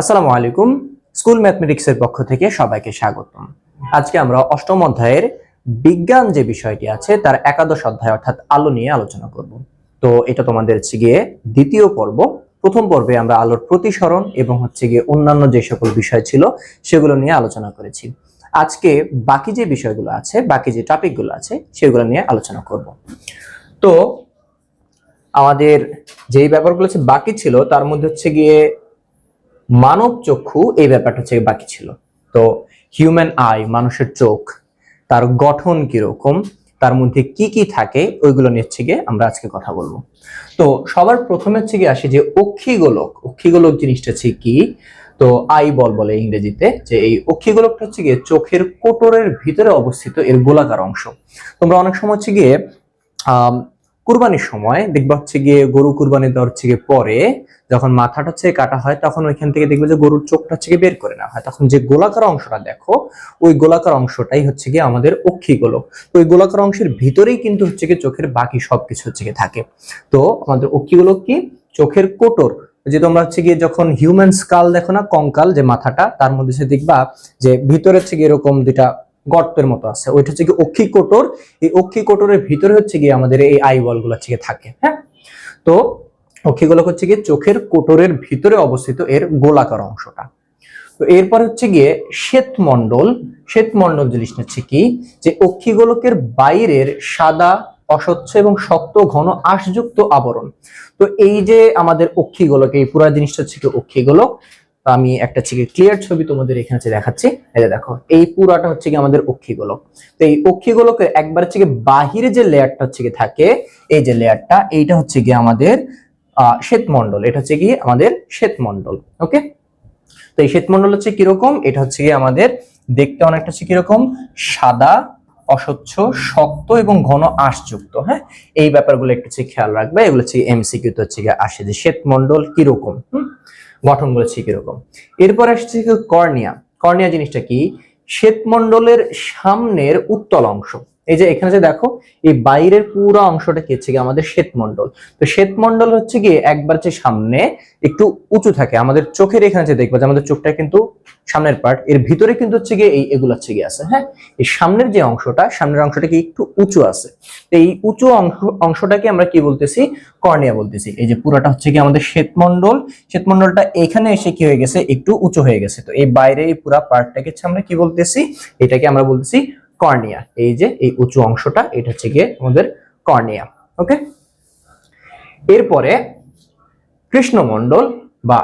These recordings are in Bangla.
আসসালামু আলাইকুম, স্কুল ম্যাথমেটিক্সের পক্ষ থেকে সবাইকে স্বাগতম। আজকে আমরা অষ্টম অধ্যায়ের বিজ্ঞান যে বিষয়টি আছে, তার একাদশ অধ্যায় অর্থাৎ আলো নিয়ে আলোচনা করব। তো এটা তোমাদের হচ্ছে গিয়ে দ্বিতীয় পর্ব। প্রথম পর্বে আমরা আলোর প্রতিসরণ এবং হচ্ছে গিয়ে অন্যান্য যে সকল বিষয় ছিল, সেগুলো নিয়ে আলোচনা করেছি। আজকে বাকি যে বিষয়গুলো আছে, বাকি যে টপিকগুলো আছে, সেগুলো নিয়ে আলোচনা করব। তো আমাদের যেই ব্যাপারগুলো হচ্ছে বাকি ছিল, তার মধ্যে হচ্ছে গিয়ে মানব চক্ষু এই ব্যাপারটা হচ্ছে বাকি ছিল। তো হিউম্যান আই মানুষের চোখ, তার গঠন কীরকম, তার মধ্যে কি কি থাকে, ওইগুলো নিয়ে হচ্ছে গিয়ে আমরা আজকে কথা বলব। তো সবার প্রথমে হচ্ছে গিয়ে আসি যে অক্ষিগোলক অক্ষিগোলক জিনিসটা হচ্ছে কি? তো আই বল বলে ইংরেজিতে, যে এই অক্ষিগোলকটা হচ্ছে গিয়ে চোখের কোটরের ভিতরে অবস্থিত এর গোলাকার অংশ। তোমরা অনেক সময় হচ্ছে গিয়ে আহ কুরবানির সময় দেখবা হচ্ছে গিয়ে গরু কুরবানি দেওয়ার হচ্ছে গিয়ে পরে যখন মাথাটা হচ্ছে কাটা হয়, তখন ওইখান থেকে দেখবে যে গরুর চোখটা হচ্ছে বের করে নেওয়া হয়। তখন যে গোলাকার অংশটা দেখো, ওই গোলাকার অংশটাই হচ্ছে গিয়ে আমাদের অক্ষিগোলক। তো ওই গোলাকার অংশের ভিতরেই কিন্তু হচ্ছে গিয়ে চোখের বাকি সবকিছু হচ্ছে গিয়ে থাকে। তো আমাদের অক্ষিগোলক কি? চোখের কোটর। যে তোমরা হচ্ছে গিয়ে যখন হিউম্যান স্কাল দেখো না, কঙ্কাল যে মাথাটা, তার মধ্যে সে দেখবা যে ভিতরে হচ্ছে গিয়ে এরকম দুটা গর্তের মতো আছে। ওইটা হচ্ছে কি অক্ষি কোটর। এই অক্ষি কোটরের ভিতরে হচ্ছে গিয়ে আমাদের এই আই বলগুলো গিয়ে থাকে হ্যাঁ? তো অক্ষিগোলক হচ্ছে গিয়ে চোখের কোটরের ভিতরে অবস্থিত এর গোলাকার অংশটা। তো এরপর হচ্ছে গিয়ে শ্বেতমণ্ডল। শ্বেতমণ্ডল জিনিসটা হচ্ছে কি? যে অক্ষিগোলকের বাইরের সাদা, অস্বচ্ছ এবং শক্ত, ঘন, আঁশযুক্ত আবরণ। তো এই যে আমাদের অক্ষিগোলক, এই পুরা জিনিসটা হচ্ছে কি অক্ষিগোলক। তো আমি একটা হচ্ছে ক্লিয়ার ছবি তোমাদের এখানে হচ্ছে দেখাচ্ছি। যে দেখো, এই পুরাটা হচ্ছে কি আমাদের অক্ষিগোলক। তো এই অক্ষিগোলকের একবার হচ্ছে কি বাহিরে যে লেয়ারটা হচ্ছে কি থাকে, এই যে লেয়ারটা এইটা হচ্ছে কি আমাদের শ্বেতমণ্ডল। এটা হচ্ছে কি আমাদের শ্বেতমণ্ডল ওকে তো এই শ্বেতমণ্ডল হচ্ছে কীরকম? এটা হচ্ছে কি আমাদের দেখতে অনেকটা হচ্ছে কীরকম? সাদা, অস্বচ্ছ, শক্ত এবং ঘন আঁশযুক্ত হ্যাঁ? এই ব্যাপারগুলো একটু হচ্ছে খেয়াল রাখবে। এগুলো হচ্ছে এমসিকিউ তো হচ্ছে আসে যে শ্বেতমণ্ডল কীরকম, হুম? গঠনগুলো ছিল কীরকম এরপর আসছে কর্নিয়া। কর্নিয়া জিনিসটা কি? শ্বেতমণ্ডলের সামনের উত্তল অংশ। এই যে এখানে যে দেখো, এই বাইরের পুরো অংশটা কি হচ্ছে কি আমাদের শ্বেতমণ্ডল। তো শ্বেতমণ্ডল হচ্ছে গিয়ে একবার যে সামনে একটু উঁচু থাকে, আমাদের চোখের এখানে যে দেখব যে আমাদের চোখটা কিন্তু সামনের পার্ট এর ভিতরে কিন্তু হচ্ছে গিয়ে এই এগুলো হচ্ছে গিয়ে আছে হ্যাঁ? এই সামনের যে অংশটা, সামনের অংশটা কি একটু উঁচু আছে। তো এই উঁচু অংশ, অংশটাকে আমরা কি বলতেছি? কর্নিয়া বলতেছি। এই যে পুরাটা হচ্ছে কি আমাদের শ্বেতমণ্ডল, শ্বেতমণ্ডলটা এখানে এসে কি হয়ে গেছে? একটু উঁচু হয়ে গেছে। তো এই বাইরে এই পুরা পার্টটাকে আমরা কি বলতেছি? এটাকে আমরা বলতেছি কর্নিয়া, এই যে এই উঁচু অংশটা, এটা হচ্ছে গিয়ে আমাদের কর্নিয়া, ওকে? এরপরে কৃষ্ণমণ্ডল বা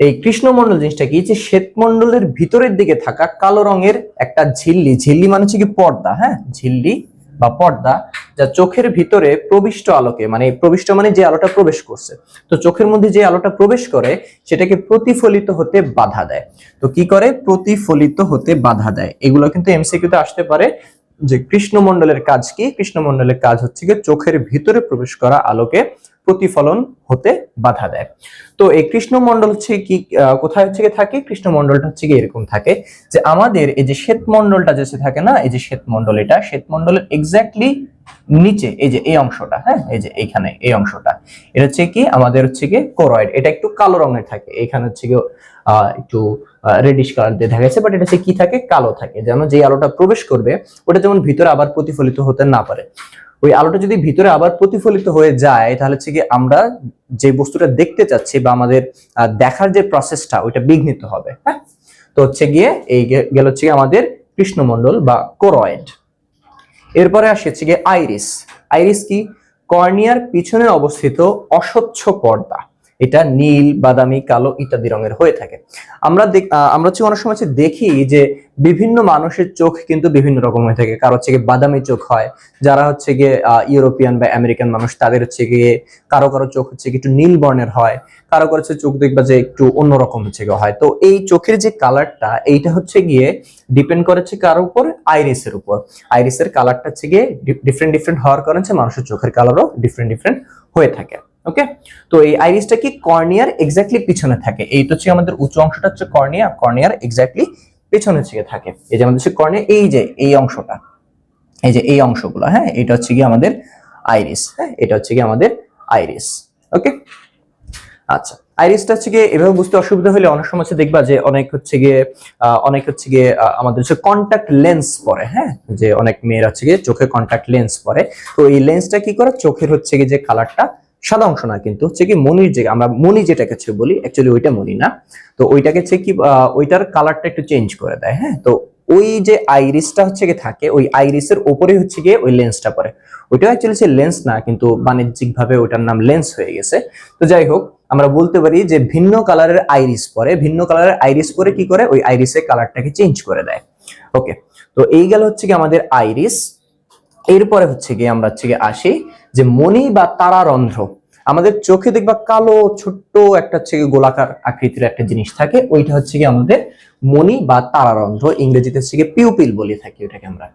এই কৃষ্ণমণ্ডল জিনিসটা কি? যে শ্বেতমণ্ডলের ভিতরের দিকে থাকা কালো রঙের একটা ঝিল্লি ঝিল্লি মানে হচ্ছে কি পর্দা হ্যাঁ? ঝিল্লি বা পর্দা যা চোখের ভিতরে প্রবিষ্ট আলোকে মানে প্রবিষ্ট মানে যে আলোটা প্রবেশ করছে। তো চোখের মধ্যে যে আলোটা প্রবেশ করে, সেটাকে প্রতিফলিত হতে বাধা দেয়। তো কি করে? প্রতিফলিত হতে বাধা দেয়। এগুলো কিন্তু এমসিকিউতে আসতে পারে। যে কৃষ্ণমণ্ডলের কাজ কি? কৃষ্ণমণ্ডলের কাজ হচ্ছে কি চোখের ভিতরে প্রবেশ করা আলোকে প্রতিফলন হতে বাধা দেয়। তো এই কৃষ্ণমণ্ডল হচ্ছে কি কোথায় হচ্ছে থাকে? কৃষ্ণমণ্ডলটা হচ্ছে কি এরকম থাকে যে আমাদের এই যে শ্বেতমণ্ডলটা যে থাকে না, এই যে শ্বেতমণ্ডল এটা, শ্বেতমণ্ডলের এক্স্যাক্টলি নিচে, এই যে এই অংশটা হ্যাঁ এই যে এইখানে, এই অংশটা, এটা হচ্ছে কি, আমাদের হচ্ছে কি কোরয়েড এটা একটু কালো রঙের থাকে, এখানে হচ্ছে কি একটু রেডিশ কালার দিয়ে দেখা যাচ্ছে বাট এটা হচ্ছে কি থাকে, কালো থাকে, যেন যে আলোটা প্রবেশ করবে, ওটা যেমন ভিতরে আবার প্রতিফলিত হতে না পারে। ওই আলোটা যদি ভিতরে আবার প্রতিফলিত হয়ে যায়, তাহলে হচ্ছে কি আমরা যে বস্তুটা দেখতে চাচ্ছি বা আমাদের দেখার যে প্রসেসটা ওইটা বিঘ্নিত হবে হ্যাঁ? তো হচ্ছে গিয়ে এই গেল হচ্ছে আমাদের কৃষ্ণমণ্ডল বা কোরয়েড। এরপরে আসে হচ্ছে গিয়ে আইরিস। আইরিস কি? কর্নিয়ার পিছনে অবস্থিত অস্বচ্ছ পর্দা। এটা নীল, বাদামি, কালো ইত্যাদি রঙের হয়ে থাকে। আমরা আমরা হচ্ছে অনেক সময় হচ্ছে দেখি যে বিভিন্ন মানুষের চোখ কিন্তু বিভিন্ন রকম হয়ে থাকে। কারও হচ্ছে গিয়ে বাদামি চোখ হয়, যারা হচ্ছে গিয়ে ইউরোপিয়ান বা আমেরিকান মানুষ, তাদের হচ্ছে গিয়ে কারও কারও চোখ হচ্ছে একটু নীল বর্ণের হয়, কারও কারও হচ্ছে চোখ দেখবা যে একটু অন্যরকম হচ্ছে গিয়ে হয়। তো এই চোখের যে কালারটা, এইটা হচ্ছে গিয়ে ডিপেন্ড করেছে কার উপর আইরিসের উপর। আইরিসের কালারটা হচ্ছে গিয়ে ডিফারেন্ট ডিফারেন্ট হওয়ার কারণে মানুষের চোখের কালারও ডিফারেন্ট ডিফারেন্ট হয়ে থাকে। ওকে তো এই আইরিসটা কি কর্নিয়ার এক্স্যাক্টলি পিছনে থাকে? এই তো হচ্ছে আমাদের উঁচু অংশটা হচ্ছে কর্নিয়া কর্নিয়ার এক্স্যাক্টলি পেছনে থেকে থাকে। এই যে আমাদের হচ্ছে কর্নিয়া এই যে, এই অংশটা। এই যে এই অংশগুলো হ্যাঁ? এটা হচ্ছে কি আমাদের আইরিস হ্যাঁ? এটা হচ্ছে কি আমাদের আইরিস ওকে আচ্ছা আইরিসটা হচ্ছে গিয়ে এভাবে বুঝতে অসুবিধা হলে অনেক সময় হচ্ছে দেখবা যে অনেক হচ্ছে গিয়ে অনেক হচ্ছে গিয়ে আমাদের হচ্ছে কন্টাক্ট লেন্স পরে হ্যাঁ? যে অনেক মেয়ের হচ্ছে গিয়ে চোখে কন্টাক্ট লেন্স পরে। তো এই লেন্সটা কি করে? চোখের হচ্ছে গিয়ে যে কালারটা সাদা অংশ না, কিন্তু হচ্ছে কি মনির যে, আমরা মনি যেটাকে হচ্ছে বলি অ্যাকচুয়ালি ওইটা মনি না। তো ওইটাকে হচ্ছে কি ওইটার কালারটা একটু চেঞ্জ করে দেয় হ্যাঁ? তো ওই যে আইরিসটা হচ্ছে গিয়ে থাকে, ওই আইরিসের উপরে হচ্ছে গিয়ে ওই লেন্সটা পরে ওইটা অ্যাকচুয়ালি সে লেন্স না, কিন্তু বাণিজ্যিক ভাবে ওটার নাম লেন্স হয়ে গেছে। তো যাই হোক, আমরা বলতে পারি যে ভিন্ন কালারের আইরিস পরে, ভিন্ন কালারের আইরিস পরে কি করে? ওই আইরিসের কালারটাকে চেঞ্জ করে দেয়। ওকে তো এই গেল হচ্ছে কি আমাদের আইরিস এরপরে হচ্ছে গিয়ে আমরা হচ্ছে কি আসি যে মণি বা তারারন্ধ্র। আমাদের চোখে দেখবা কালো, ছোট্ট একটা হচ্ছে গোলাকার আকৃতির একটা জিনিস থাকে। ওইটা হচ্ছে গিয়ে আমাদের মণি বা তারারন্ধ্র। ইংরেজিতে হচ্ছে কি পিউপিল বলে থাকি ওটাকে আমরা।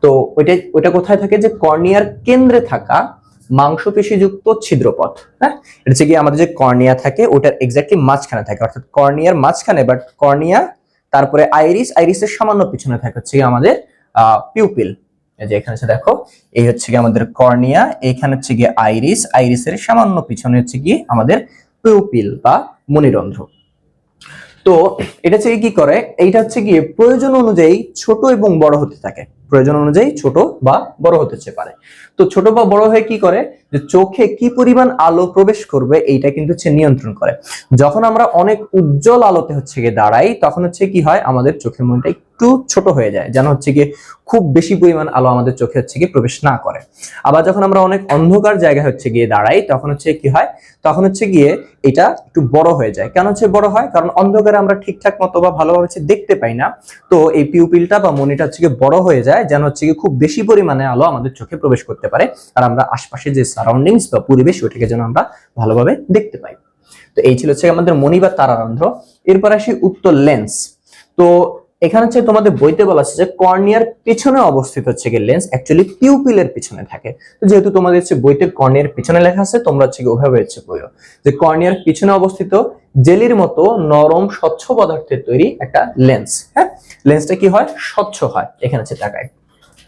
তো ওইটা ওইটা কোথায় থাকে যে কর্নিয়ার কেন্দ্রে থাকা মাংসপেশিযুক্ত ছিদ্রপথ হ্যাঁ? এটা হচ্ছে কি আমাদের যে কর্নিয়া থাকে, ওটার এক্স্যাক্টলি মাঝখানে থাকে। অর্থাৎ কর্নিয়ার মাঝখানে বাট কর্নিয়া, তারপরে আইরিস, আইরিসের সামান্য পিছনে থাকে হচ্ছে গিয়ে আমাদের, আহ পিউপিল এই যে এখানে দেখো, এই হচ্ছে কি আমাদের কর্নিয়া, এইখানে হচ্ছে গিয়ে আইরিস, আইরিসের সামান্য পিছনে হচ্ছে কি আমাদের পিউপিল বা মনিরন্ধ্র তো এটা হচ্ছে কি করে? এইটা হচ্ছে গিয়ে প্রয়োজন অনুযায়ী ছোট এবং বড় হতে থাকে। প্রয়োজন অনুযায়ী ছোট বা বড় হতে পারে। তো ছোট বা বড় হয়ে কি করে? যে চোখে কি পরিমাণ আলো প্রবেশ করবে, এইটা কিন্তু হচ্ছে নিয়ন্ত্রণ করে। যখন আমরা অনেক উজ্জ্বল আলোতে হচ্ছে গিয়ে দাঁড়াই, তখন হচ্ছে কি হয়? আমাদের চোখের মনটা একটু ছোট হয়ে যায়, যেন হচ্ছে গিয়ে খুব বেশি পরিমাণ আলো আমাদের চোখে হচ্ছে গিয়ে প্রবেশ না করে। আবার যখন আমরা অনেক অন্ধকার জায়গায় হচ্ছে গিয়ে দাঁড়াই, তখন হচ্ছে কি হয়? তখন হচ্ছে গিয়ে এটা একটু বড় হয়ে যায়। কেন হচ্ছে বড় হয়? কারণ অন্ধকারে আমরা ঠিকঠাক মতো বা ভালোভাবে হচ্ছে দেখতে পাই না। তো এই পিউপিলটা বা মনিটা হচ্ছে গিয়ে বড় হয়ে যায়, যেন হচ্ছে গিয়ে খুব বেশি পরিমাণে আলো আমাদের চোখে প্রবেশ করতে পারে। আর আমরা আশপাশে যে সারাউন্ডিংস বা পরিবেশ ওটাকে যেন আমরা ভালোভাবে দেখতে পাই। তো এই ছিল হচ্ছে আমাদের মণি বা তারারন্ধ্র। এরপর আসি উত্তর লেন্স তো এখানে হচ্ছে তোমাদের বইতে বলা আছে যে কর্নিয়ার পিছনে অবস্থিত হচ্ছে গিয়ে লেন্স অ্যাকচুয়ালি পিউপিলের পিছনে থাকে। তো যেহেতু তোমাদের হচ্ছে বইতে কর্নিয়ার পিছনে লেখা আছে, তোমরা হচ্ছে ওভাবে হচ্ছে বইও। যে কর্নিয়ার পিছনে অবস্থিত জেলির মতো নরম, স্বচ্ছ পদার্থের তৈরি একটা লেন্স হ্যাঁ? লেন্সটা কি হয়? স্বচ্ছ হয়, এখানে হচ্ছে তাকায়।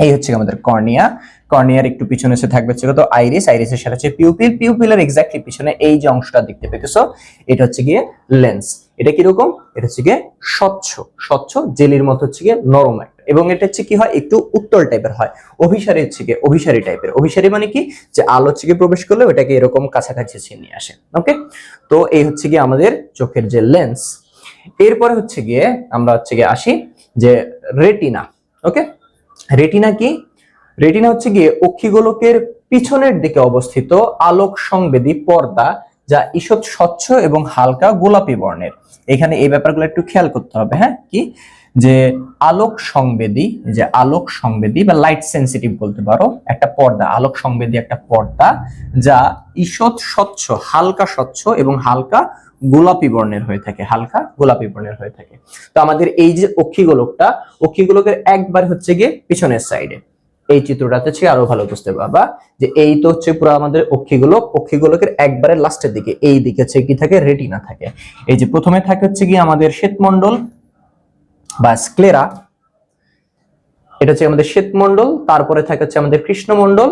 এই হচ্ছে আমাদের কর্নিয়া। কর্নিয়ার একটু পিছনে এসে থাকবে হচ্ছে তো আইরিস আইরিসের সাথে হচ্ছে পিউপিল পিউপিলের এক্স্যাক্টলি পিছনে এই যে অংশটা দেখতে পেতেছো, এটা হচ্ছে গিয়ে লেন্স এটা কীরকম? এটা হচ্ছে স্বচ্ছ স্বচ্ছ জেলির মতো হচ্ছে গিয়ে নরম একটা। এবং এটা হচ্ছে কি হয়? একটু উত্তল টাইপের হয়। অভিসারী হচ্ছে গিয়ে অভিসারী টাইপের। অভিসারী মানে কি? যে আলো হচ্ছে গিয়ে প্রবেশ করলে ওটাকে এরকম কাছাকাছি নিয়ে আসে। ওকে তো এই হচ্ছে গিয়ে আমাদের চোখের যে লেন্স এরপরে হচ্ছে গিয়ে আমরা হচ্ছে গিয়ে আসি যে রেটিনা ওকে রেটিনা কি? রেটিনা হচ্ছে গিয়ে অক্ষিগোলকের পিছনের দিকে অবস্থিত আলোক সংবেদী পর্দা যা ঈষৎ স্বচ্ছ এবং হালকা গোলাপি বর্ণের। এখানে এই ব্যাপারগুলো একটু খেয়াল করতে হবে হ্যাঁ? কি? যে আলোক সংবেদী, যে আলোক সংবেদী বা লাইট সেন্সিটিভ বলতে পারো, একটা পর্দা, আলোক সংবেদী একটা পর্দা যা ঈষৎ স্বচ্ছ, হালকা স্বচ্ছ এবং হালকা গোলাপি বর্ণের হয়ে থাকে, হালকা গোলাপি বর্ণের হয়ে থাকে। তো আমাদের এই যে অক্ষিগোলকটা, অক্ষিগোলকের একবার হচ্ছে গিয়ে পিছনের সাইডে এই চিত্রটাতে হচ্ছে আরও ভালো বুঝতে পারবা যে এই তো হচ্ছে পুরো আমাদের অক্ষিগোলক। অক্ষিগোলকের একবারে লাস্টের দিকে। এই দিকে হচ্ছে কি থাকে? রেটিনা থাকে। এই যে প্রথমে থাকে হচ্ছে কি আমাদের শ্বেতমণ্ডল বা স্ক্লেরা এটা হচ্ছে আমাদের শ্বেতমণ্ডল, তারপরে থাকে হচ্ছে আমাদের কৃষ্ণমণ্ডল।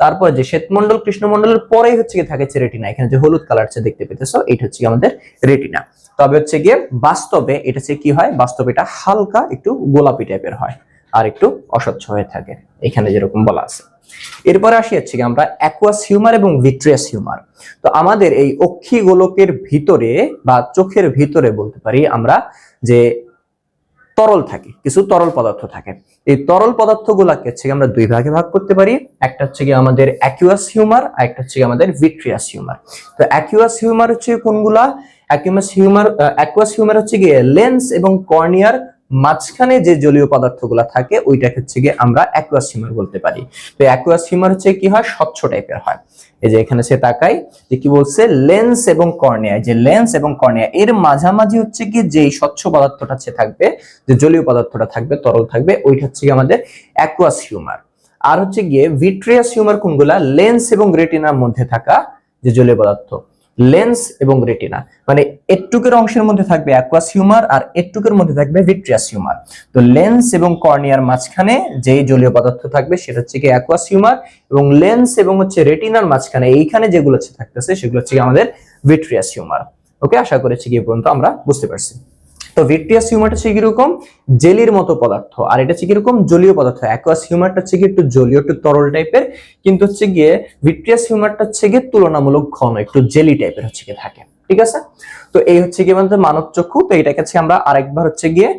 তারপর যে শ্বেতমণ্ডল, কৃষ্ণমণ্ডলের পরেই হচ্ছে কি থাকে রেটিনা এখানে যে হলুদ কালার দেখতে পেতেছো, এটা হচ্ছে আমাদের রেটিনা তবে হচ্ছে গিয়ে বাস্তবে এটা হচ্ছে কি হয়? বাস্তবে এটা হালকা একটু গোলাপি টাইপের হয়। আর একটু অস্বচ্ছ হয়ে থাকে। এখানে যেরকম বলা আছে। এরপরে আসি হচ্ছে কি আমরা অ্যাকুয়াস হিউমার এবং ভিট্রিয়াস হিউমার তো আমাদের এই অক্ষি গোলকের ভিতরে বা চোখের ভিতরে বলতে পারি আমরা যে তরল থাকে, কিছু তরল পদার্থ থাকে। এই তরল পদার্থগুলোকে হচ্ছে আমরা দুই ভাগে ভাগ করতে পারি। একটা হচ্ছে কি আমাদের অ্যাকুয়াস হিউমার আর একটা হচ্ছে আমাদের ভিট্রিয়াস হিউমার তো অ্যাকুয়াস হিউমার হচ্ছে কোনগুলা? অ্যাকুয়াস হিউমার অ্যাকুয়াস হিউমার হচ্ছে গিয়ে লেন্স এবং কর্নিয়ার মাঝখানে যে জলীয় পদার্থগুলো থাকে, ওইটাকে হচ্ছে গিয়ে আমরা অ্যাকুয়াস হিউমার বলতে পারি। তো অ্যাকুয়াস হিউমার হচ্ছে কি হয়? স্বচ্ছ টাইপের হয়। এই যে এখানে সে তাকাই যে কি বলছে? লেন্স এবং কর্নিয়া। যে লেন্স এবং কর্নিয়া, এর মাঝামাঝি হচ্ছে কি যে স্বচ্ছ পদার্থটা হচ্ছে থাকবে, যে জলীয় পদার্থটা থাকবে, তরল থাকবে, ওইটা হচ্ছে গিয়ে আমাদের অ্যাকুয়াস হিউমার আর হচ্ছে গিয়ে ভিট্রিয়াস হিউমার কোনগুলা? লেন্স এবং রেটিনার মধ্যে থাকা যে জলীয় পদার্থ। লেন্স এবং রেটিনা মানে এটুকের অংশের মধ্যে থাকবে অ্যাকুয়াস হিউমার আর এটুকের মধ্যে থাকবে ভিট্রিয়াস হিউমার তো লেন্স এবং কর্নিয়ার মাঝখানে যে জলীয় পদার্থ থাকবে সেটা হচ্ছে কি অ্যাকুয়াস হিউমার এবং লেন্স এবং হচ্ছে রেটিনার মাঝখানে এইখানে যেগুলো থাকতেছে সেগুলো হচ্ছে কি আমাদের ভিট্রিয়াস হিউমার ওকে আশা করেছি কি পর্যন্ত আমরা বুঝতে পারছি। তো ভিট্রিয়াস হিউমারটা হচ্ছে কীরকম? জেলির মতো পদার্থ। আর এটা হচ্ছে কীরকম? জলীয় পদার্থ। অ্যাকোয়াস হিউমারটা হচ্ছে একটু জলীয়, একটু তরল টাইপের কিন্তু হচ্ছে গিয়ে ভিট্রিয়াস হিউমারটা হচ্ছে গিয়ে তুলনামূলক ঘন, একটু জেলি টাইপের হচ্ছে গিয়ে থাকে। ঠিক আছে? তো এই হচ্ছে গিয়ে আমাদের মানব চক্ষু। তো এটাকে হচ্ছে আমরা আরেকবার হচ্ছে গিয়ে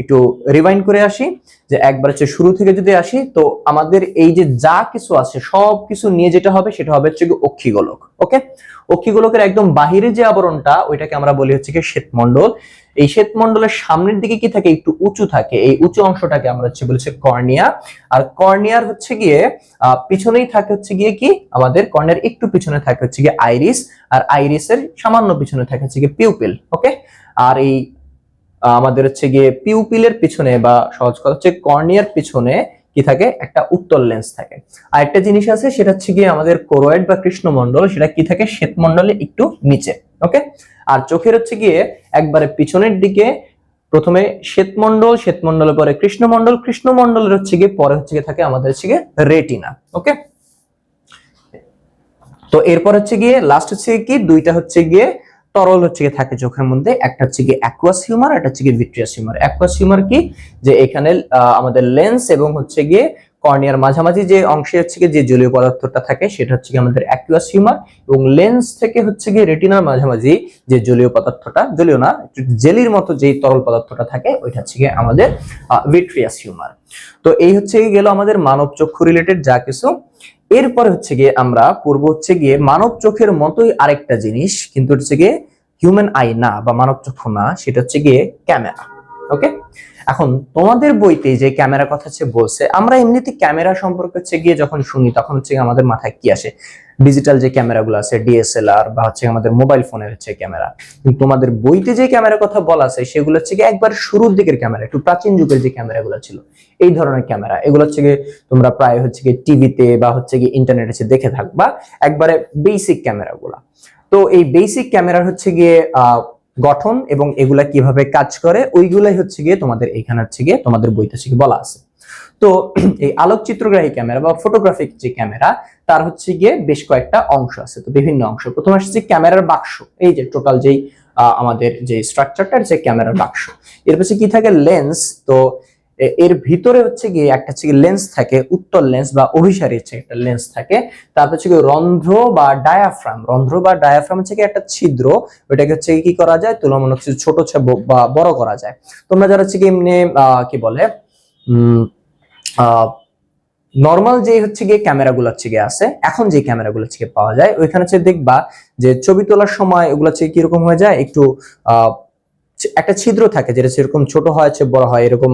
একটু রিভাইন্ড করে আসি। যে একবার হচ্ছে শুরু থেকে যদি আসি, তো আমাদের এই যে যা কিছু আছে, সব কিছু নিয়ে যেটা হবে, সেটা হবে হচ্ছে অক্ষিগোলক। ওকে? অক্ষিগোলকের একদম বাহিরে যে আবরণটা, ওইটাকে আমরা বলি হচ্ছে কি শ্বেতমণ্ডল। এই শ্বেতমণ্ডলের সামনের দিকে কি থাকে? একটু উঁচু থাকে। এই উঁচু অংশটাকে আমরা হচ্ছে বলছে কর্নিয়া। আর কর্নিয়ার হচ্ছে গিয়ে পিছনেই থাকে হচ্ছে গিয়ে কি? আমাদের কর্নিয়ার একটু পিছনে থাকে হচ্ছে গিয়ে আইরিস। আর আইরিসের সামান্য পিছনে থাকে হচ্ছে গিয়ে পিউপিল, ওকে? আর এই আমাদের হচ্ছে গিয়ে পিউপিলের পিছনে বা সহজ কথা হচ্ছে কর্নিয়ার পিছনে কি থাকে? একটা উত্তল লেন্স থাকে। আর একটা জিনিস আছে, সেটা হচ্ছে গিয়ে আমাদের কোরোয়েড বা কৃষ্ণমন্ডল সেটা কি থাকে? শ্বেতমণ্ডলে একটু নিচে ওকে আর চোখের হচ্ছে গিয়ে একবারে পিছনের দিকে, প্রথমে শ্বেতমণ্ডল শ্বেতমন্ডলের পরে কৃষ্ণমণ্ডল, কৃষ্ণমণ্ডলের হচ্ছে গিয়ে পরে হচ্ছে গিয়ে থাকে আমাদের হচ্ছে গিয়ে রেটিনা ওকে তো এরপর হচ্ছে গিয়ে লাস্ট হচ্ছে কি? দুইটা হচ্ছে গিয়ে তরল হচ্ছে থাকে চোখের মধ্যে, একটা হচ্ছে গিয়ে অ্যাকুয়াস হিউমার একটা হচ্ছে গিয়ে ভিট্রিয়াস হিউমার অ্যাকুয়াস হিউমার কি? যে এখানে আমাদের লেন্স এবং হচ্ছে গিয়ে কর্নিয়ার মাঝামাঝি যে অংশে হচ্ছে গিয়ে যে জলীয় পদার্থটা থাকে, সেটা হচ্ছে গিয়ে আমাদের অ্যাকুয়াস হিউমার এবং লেন্স থেকে হচ্ছে গিয়ে রেটিনার মাঝামাঝি যে জলীয় পদার্থটা, জলীয় না জেলির মতো যেই তরল পদার্থটা থাকে, ওইটা হচ্ছে গিয়ে আমাদের ভিট্রিয়াস হিউমার তো এই হচ্ছে গেল আমাদের মানব চক্ষু রিলেটেড যা কিছু। এরপরে হচ্ছে গিয়ে আমরা পূর্ব হচ্ছে গিয়ে মানব চোখের মতোই আরেকটা জিনিস, কিন্তু হচ্ছে গিয়ে হিউম্যান আই না বা মানব চক্ষু না, সেটা হচ্ছে গিয়ে ক্যামেরা ওকে এখন তোমাদের বইতে যে ক্যামেরা কথা হচ্ছে বলছে, আমরা এমনিতে ক্যামেরা সম্পর্কে হচ্ছে গিয়ে যখন শুনি, তখন হচ্ছে আমাদের মাথায় কি আসে? ডিজিটাল যে ক্যামেরাগুলো আছে ডিএসএলআর বা হচ্ছে আমাদের মোবাইল ফোনের হচ্ছে ক্যামেরা। কিন্তু তোমাদের বইতে যে ক্যামেরার কথা বলা আছে, সেগুলো হচ্ছে গিয়ে একবার শুরুর দিকের ক্যামেরা, একটু প্রাচীন যুগের যে ক্যামেরাগুলো ছিল, এই ধরনের ক্যামেরা। এগুলো হচ্ছে গিয়ে তোমরা প্রায় হচ্ছে গিয়ে টিভিতে বা হচ্ছে গিয়ে ইন্টারনেটে দেখে থাকবা একবারে বেসিক ক্যামেরাগুলা। তো এই বেসিক ক্যামেরার হচ্ছে গিয়ে গঠন এবং এগুলা কীভাবে কাজ করে, ওইগুলাই হচ্ছে গিয়ে তোমাদের এখানে হচ্ছে গিয়ে তোমাদের বইতে হচ্ছে বলা আছে। তো এই আলোকচিত্রগ্রাহী ক্যামেরা বা ফটোগ্রাফিক যে ক্যামেরা, তার হচ্ছে গিয়ে বেশ কয়েকটা অংশ আছে। তো বিভিন্ন অংশ। প্রথমে আসছে ক্যামেরার বাক্স। এই যে টোটাল যেই আমাদের যে স্ট্রাকচারটা যে ক্যামেরার বাক্স। এর পাশে কি থাকে? লেন্স তো এর ভিতরে হচ্ছে গিয়ে একটা হচ্ছে লেন্স থাকে, উত্তল লেন্স বা অভিসারী হচ্ছে একটা লেন্স থাকে। তারপর হচ্ছে রন্ধ্র বা ডায়াফ্রাম রন্ধ্র বা ডায়াফ্রাম হচ্ছে গিয়ে একটা ছিদ্র। ওইটাকে হচ্ছে কি করা যায়? তুলনামূলক ছোট বা বড় করা যায়। তোমরা যারা হচ্ছে কি এমনি কি বলে নর্মাল যে হচ্ছে গিয়ে ক্যামেরাগুলো হচ্ছে গিয়ে আছে এখন যে ক্যামেরাগুলো হচ্ছে পাওয়া যায় ওইখানে হচ্ছে দেখবা যে ছবি তোলার সময় ওগুলো হচ্ছে কীরকম হয়ে যায় একটু একটা ছিদ্র থাকে যেটা সেরকম ছোট হয় হচ্ছে বড় হয় এরকম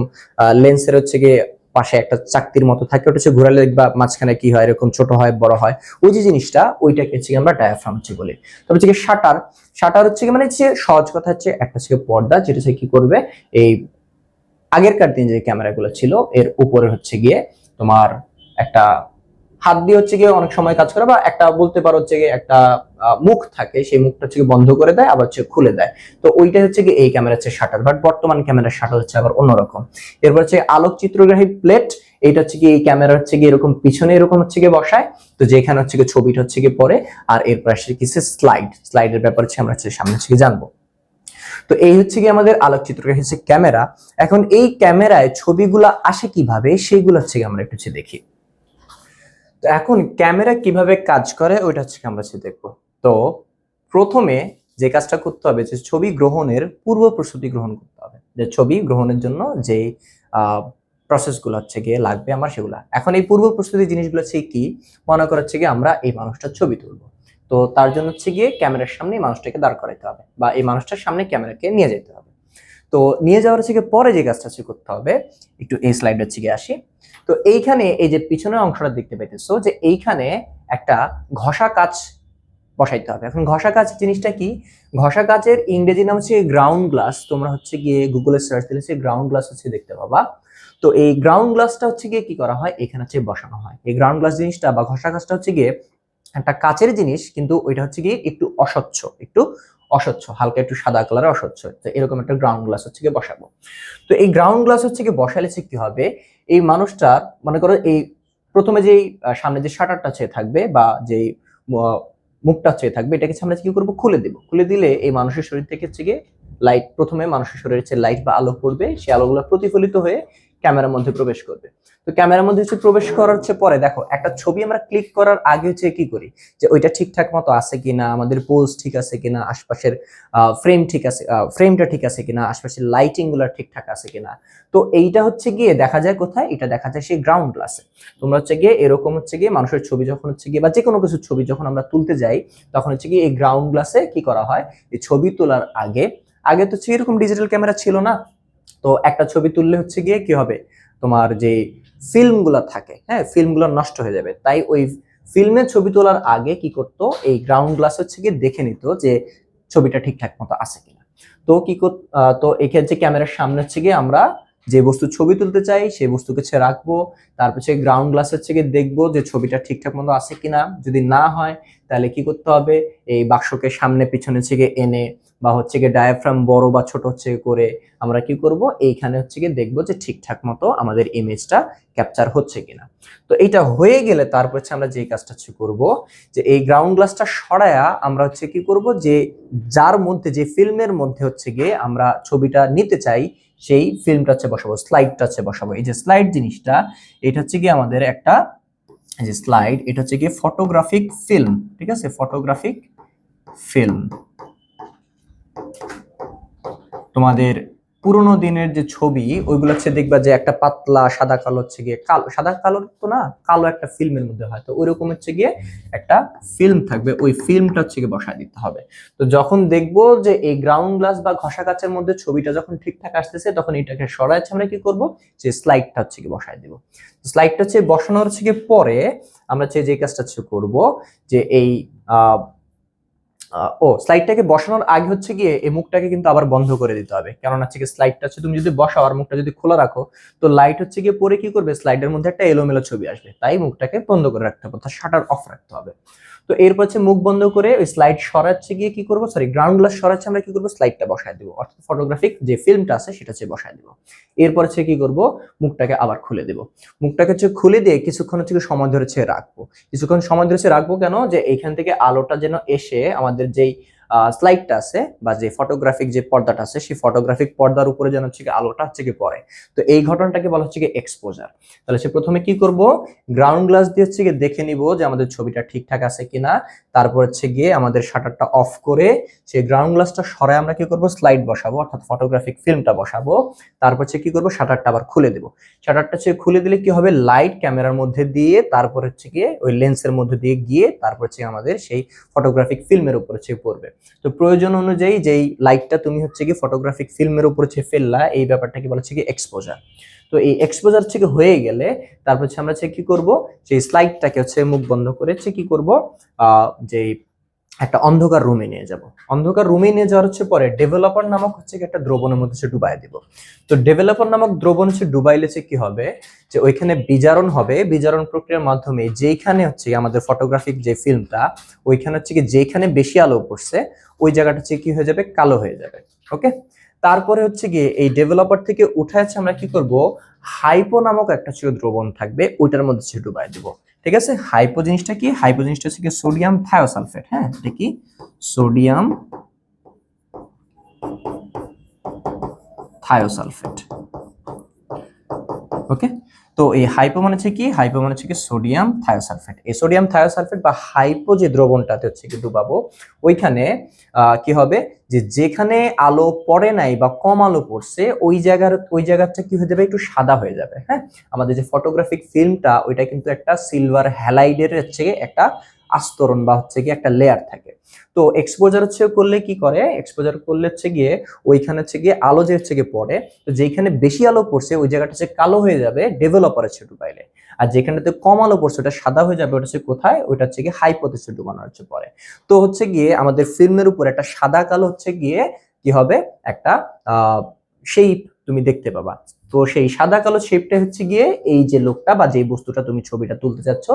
লেন্সের হচ্ছে গিয়ে পাশে একটা চাকতির মতো থাকে ওটা হচ্ছে ঘুরালে দেখবা মাঝখানে কি হয় এরকম ছোট হয় বড় হয় ওই যে জিনিসটা ওইটাকে হচ্ছে আমরা ডায়াফ্রাম হচ্ছে বলি তবে হচ্ছে শাটার শাটার হচ্ছে মানে সহজ কথা হচ্ছে একটা হচ্ছে পর্দা যেটা হচ্ছে কি করবে এই আগেরকার দিন যে ক্যামেরাগুলো ছিল এর উপরে হচ্ছে গিয়ে তোমার একটা হাত দিয়ে হচ্ছে গিয়ে অনেক সময় কাজ করে বা একটা বলতে পারো হচ্ছে গিয়ে একটা মুখ থাকে সেই মুখটা হচ্ছে বন্ধ করে দেয় আবার হচ্ছে খুলে দেয় তো ওইটা হচ্ছে গিয়ে এই ক্যামেরা হচ্ছে শাটার বাট বর্তমান ক্যামেরার শাটার হচ্ছে আবার অন্যরকম এরপর হচ্ছে আলোক চিত্রগ্রাহী প্লেট এইটা হচ্ছে গিয়ে এই ক্যামেরা হচ্ছে গিয়ে এরকম পিছনে এরকম হচ্ছে গিয়ে বসায় তো যেখানে হচ্ছে গিয়ে ছবিটা হচ্ছে গিয়ে পরে আর এরপর আসছে কিছু স্লাইড স্লাইডের ব্যাপার হচ্ছে আমরা হচ্ছে সামনে হচ্ছে জানব তো এই হচ্ছে কি আমাদের আলোকচিত্রগ্রাহী হচ্ছে ক্যামেরা। এখন এই ক্যামেরায় ছবিগুলা আসে কীভাবে, সেইগুলো হচ্ছে আমরা একটু দেখি। তো এখন ক্যামেরা কীভাবে কাজ করে, ওইটা হচ্ছে আমরা হচ্ছে দেখব। তো প্রথমে যে কাজটা করতে হবে, যে ছবি গ্রহণের পূর্ব প্রস্তুতি গ্রহণ করতে হবে। যে ছবি গ্রহণের জন্য যে প্রসেসগুলো হচ্ছে গিয়ে লাগবে আমার, সেগুলা। এখন এই পূর্ব প্রস্তুতি জিনিসগুলো হচ্ছে কি? মনে করা হচ্ছে গিয়ে আমরা এই মানুষটার ছবি তুলবো। তো তার জন্য হচ্ছে গিয়ে ক্যামেরার সামনে মানুষটাকে দাঁড় করাইতে হবে বা এই মানুষটার সামনে ক্যামেরাকে নিয়ে যেতে হবে। তো নিয়ে যাওয়ার হচ্ছে পরে যে কাজটা হচ্ছে করতে হবে, একটু এই স্লাইড হচ্ছে আসি। তো এইখানে এই যে পিছনের অংশটা দেখতে পাইতেছো যে এইখানে একটা ঘষা কাজ বসাইতে হবে। এখন ঘষা কাজ জিনিসটা কি? ঘষা কাজের ইংরেজি নাম হচ্ছে গ্রাউন্ড গ্লাস তোমরা হচ্ছে গিয়ে গুগলে সার্চ দিলে সে গ্রাউন্ড গ্লাস হচ্ছে দেখতে পাবা। তো এই গ্রাউন্ড গ্লাসটা হচ্ছে গিয়ে কি করা হয়? এখানে হচ্ছে বসানো হয়। এই গ্রাউন্ড গ্লাস জিনিসটা বা ঘষা কাচটা হচ্ছে গিয়ে একটা কাচের জিনিস, কিন্তু ওইটা হচ্ছে কি একটু অস্বচ্ছ একটু অস্বচ্ছ, হালকা একটু সাদা কালারের অস্বচ্ছ। তো এরকম একটা গ্রাউন্ড গ্লাস হচ্ছে গিয়ে বসাবো। তো এই গ্রাউন্ড গ্লাস হচ্ছে গিয়ে বসালে কি হবে, এই মানুষটা, মনে করো এই প্রথমে যেই সামনে যে শাটারটা আছে থাকবে বা যেই মুখটা চেয়ে থাকবে, এটাকে আমরা কি করব, খুলে দিব। খুলে দিলে এই মানুষের শরীর থেকে হচ্ছে গিয়ে লাইট প্রথমে মানুষের শরীরে হচ্ছে লাইট বা আলো পড়বে, সেই আলোগুলো প্রতিফলিত হয়ে ক্যামেরার মধ্যে প্রবেশ করবে। তো ক্যামেরার মধ্যে হচ্ছে প্রবেশ করার হচ্ছে পরে, দেখো, একটা ছবি আমরা ক্লিক করার আগে হচ্ছে কি করি? যে ওইটা ঠিকঠাক মতো আছে কিনা, আমাদের পোজ ঠিক আছে কিনা, আশপাশের ফ্রেম ঠিক আছে ফ্রেমটা ঠিক আছে কিনা, আশপাশের লাইটিংগুলো ঠিকঠাক আছে কিনা। তো এইটা হচ্ছে গিয়ে দেখা যায় কোথায়? এটা দেখা যায় সেই গ্রাউন্ড গ্লাসে তোমরা হচ্ছে গিয়ে এরকম হচ্ছে গিয়ে মানুষের ছবি যখন হচ্ছে গিয়ে বা যে কোনো কিছুর ছবি যখন আমরা তুলতে যাই, তখন হচ্ছে গিয়ে এই গ্রাউন্ড গ্লাসে কি করা হয়? এই ছবি তোলার আগে আগে তো এরকম ডিজিটাল ক্যামেরা ছিল না। তো একটা ছবি তুললে হচ্ছে গিয়ে কি হবে? তোমার যে ফিল্মগুলো থাকে হ্যাঁ ফিল্মগুলো নষ্ট হয়ে যাবে। তাই ওই ফিল্মের ছবি তোলার আগে কি করতো? এই গ্রাউন্ড গ্লাস হচ্ছে গিয়ে দেখে নিত যে ছবিটা ঠিকঠাক মতো আছে কিনা। তো কি তো এক্ষেত্রে ক্যামেরার সামনে হচ্ছে গিয়ে আমরা যে বস্তু ছবি তুলতে চাই, সেই বস্তুকে হচ্ছে রাখব। তারপর হচ্ছে গ্রাউন্ড গ্লাস হচ্ছে গিয়ে দেখব যে ছবিটা ঠিকঠাক মতো আছে কিনা। যদি না হয়, তাহলে কি করতে হবে? এই বাক্সকে সামনে পিছনে গিয়ে এনে বা হচ্ছে গিয়ে ডায়াফ্রাম বড় বা ছোট হচ্ছে করে আমরা কি করব? এইখানে হচ্ছে গিয়ে দেখব যে ঠিকঠাক মতো আমাদের ইমেজটা ক্যাপচার হচ্ছে কিনা। তো এইটা হয়ে গেলে তারপর হচ্ছে আমরা যে কাজটা হচ্ছে করব, যে এই গ্রাউন্ড গ্লাসটা সরায়া আমরা হচ্ছে কি করব? যে যার মধ্যে, যে ফিল্মের মধ্যে হচ্ছে গিয়ে আমরা ছবিটা নিতে চাই, সেই ফিল্মটা হচ্ছে বসাবো স্লাইডটা হচ্ছে বসাবো। এই যে স্লাইড জিনিসটা, এটা হচ্ছে গিয়ে আমাদের একটা যে স্লাইড এটা হচ্ছে গিয়ে ফটোগ্রাফিক ফিল্ম ঠিক আছে? ফটোগ্রাফিক ফিল্ম তোমাদের পুরোনো দিনের যে ছবি, ওইগুলো হচ্ছে দেখবা যে একটা পাতলা সাদা কালো হচ্ছে গিয়ে কালো, সাদা কালো তো না, কালো একটা ফিল্মের মধ্যে হয়। তো ওইরকম হচ্ছে গিয়ে একটা ফিল্ম থাকবে, ওই ফিল্মটা হচ্ছে গিয়ে বসায় দিতে হবে। তো যখন দেখব যে এই গ্রাউন্ড গ্লাস বা ঘষা কাচের মধ্যে ছবিটা যখন ঠিকঠাক আসতেছে, তখন এটাকে সরাইছে আমরা কি করব? যে স্লাইডটা হচ্ছে কি বসায় দিব। স্লাইডটা হচ্ছে বসানোর হচ্ছে গিয়ে পরে আমরা হচ্ছে যে কাজটা হচ্ছে করব, যে এই ও স্লাইডটাকে বসানোর আগে হচ্ছে গিয়ে এই মুখটাকে কিন্তু আবার বন্ধ করে দিতে হবে। কারণ হচ্ছে গিয়ে স্লাইডটা হচ্ছে তুমি যদি বসাও আর মুখটা যদি খোলা রাখো, তো লাইট হচ্ছে গিয়ে পরে কি করবে? স্লাইডের মধ্যে একটা এলোমেলো ছবি আসবে। তাই মুখটাকে বন্ধ করে রাখতে হবে অর্থাৎ শাটার অফ রাখতে হবে। তো এরপর হচ্ছে মুখ বন্ধ করে ওই স্লাইড সরাচ্ছে গিয়ে কি করব? সরি গ্রাউন্ড গ্লাস সরাচ্ছে আমরা কি করব? স্লাইডটা বসায় দেবো। অর্থাৎ ফটোগ্রাফিক যে ফিল্মটা আছে সেটা হচ্ছে বসায় দেবো। এরপর হচ্ছে কি করব? মুখটাকে আবার খুলে দেবো। মুখটাকে হচ্ছে খুলে দিয়ে কিছুক্ষণ হচ্ছে সময় ধরেছে রাখব। কিছুক্ষণ সময় ধরেছে রাখব কেন? যে এইখান থেকে আলোটা যেন এসে আমাদের যেই স্লাইডটা আছে বা যে ফটোগ্রাফিক যে পর্দাটা আছে, সেই ফটোগ্রাফিক পর্দার উপরে যেন হচ্ছে আলোটা হচ্ছে কি পড়ে। তো এই ঘটনাটাকে বলা হচ্ছে কি এক্সপোজার তাহলে সে প্রথমে কি করব? গ্রাউন্ড গ্লাস দিয়ে হচ্ছে গিয়ে দেখে নিব যে আমাদের ছবিটা ঠিকঠাক আছে কিনা। তারপর হচ্ছে গিয়ে আমাদের শাটারটা অফ করে সেই গ্রাউন্ড গ্লাসটা সরাই আমরা কি করব? স্লাইড বসাবো, অর্থাৎ ফটোগ্রাফিক ফিল্মটা বসাবো। তারপর হচ্ছে কি করব? শাটারটা আবার খুলে দেবো। শাটারটা হচ্ছে খুলে দিলে কি হবে? লাইট ক্যামেরার মধ্যে দিয়ে তারপর হচ্ছে গিয়ে ওই লেন্সের মধ্যে দিয়ে গিয়ে তারপর হচ্ছে আমাদের সেই ফটোগ্রাফিক ফিল্মের উপর হচ্ছে পড়বে। তো প্রয়োজন অনুযায়ী যেই লাইটটা তুমি হচ্ছে কি ফটোগ্রাফিক ফিল্মের উপর হচ্ছে ফেললা, এই ব্যাপারটাকে বলা হচ্ছে কি এক্সপোজার তো এই এক্সপোজার থেকে হয়ে গেলে তারপর হচ্ছে আমরা হচ্ছে কি করব? সেই স্লাইডটাকে হচ্ছে মুখ বন্ধ করে হচ্ছে কি করব? যে একটা অন্ধকার রুমে নিয়ে যাব। অন্ধকার রুমে নিয়ে যাওয়ার হচ্ছে পরে ডেভেলপার নামক হচ্ছে একটা দ্রবণের মধ্যে সে ডুবাই দিব। তো ডেভেলপার নামক দ্রবণ হচ্ছে ডুবাইলে হচ্ছে কি হবে? যে ওইখানে বিজারণ হবে। বিজারণ প্রক্রিয়ার মাধ্যমে যেইখানে হচ্ছে আমাদের ফটোগ্রাফিক যে ফিল্মটা ওইখানে হচ্ছে কি যেখানে বেশি আলো পড়ছে, ওই জায়গাটা হচ্ছে কি হয়ে যাবে? কালো হয়ে যাবে। ওকে? তারপরে হচ্ছে গিয়ে এই ডেভেলপার থেকে উঠে আছে আমরা কি করব? হাইপো নামক একটা ছিল দ্রবণ থাকবে, ওইটার মধ্যে সে ডুবাই দিব। ঠিক আছে? হাইপো জিনিসটা কি? হাইপো জিনিসটা হচ্ছে কি সোডিয়াম থায়োসালফেট হ্যাঁ? এটা কি? Sodium thiosulphate. ওকে? তো এই হাইপো মানে হচ্ছে কি? হাইপো মানে হচ্ছে কি সোডিয়াম থায়োসালফেট এই সোডিয়াম থায়োসালফেট বা হাইপো যে দ্রবণটাতে হচ্ছে কি ডুবাবো, ওইখানে কি হবে? যে যেখানে আলো পড়ে নাই বা কম আলো পড়ছে, ওই জায়গার, ওই জায়গাটা কি হয়ে যাবে? একটু সাদা হয়ে যাবে হ্যাঁ? আমাদের যে ফটোগ্রাফিক ফিল্মটা ওইটা কিন্তু একটা সিলভার হ্যালাইডের হচ্ছে একটা আস্তরণ বা হচ্ছে কি একটা লেয়ার থাকে। তো এক্সপোজার হচ্ছে করলে কি করে? এক্সপোজার করলে হচ্ছে গিয়ে ওইখানে হচ্ছে গিয়ে আলো যে হচ্ছে গিয়ে পড়ে, তো যেখানে বেশি আলো পড়ছে ওই জায়গাটা হচ্ছে কালো হয়ে যাবে ডেভেলপার হচ্ছে ডুবাইলে আর যেখানেতে কম আলো পড়ছে ওটা সাদা হয়ে যাবে, ওটা হচ্ছে কোথায়? ওইটা হচ্ছে গিয়ে হচ্ছে ডুবানো হচ্ছে পরে। তো হচ্ছে গিয়ে আমাদের ফিল্মের উপর একটা সাদা কালো হচ্ছে গিয়ে কি হবে? একটা শেপ তুমি দেখতে পাবা। তো সেই সাদা কালো শেপটা হচ্ছে গিয়ে এই যে লোকটা বা যে বস্তুটা তুমি ছবিটা তুলতে যাচ্ছ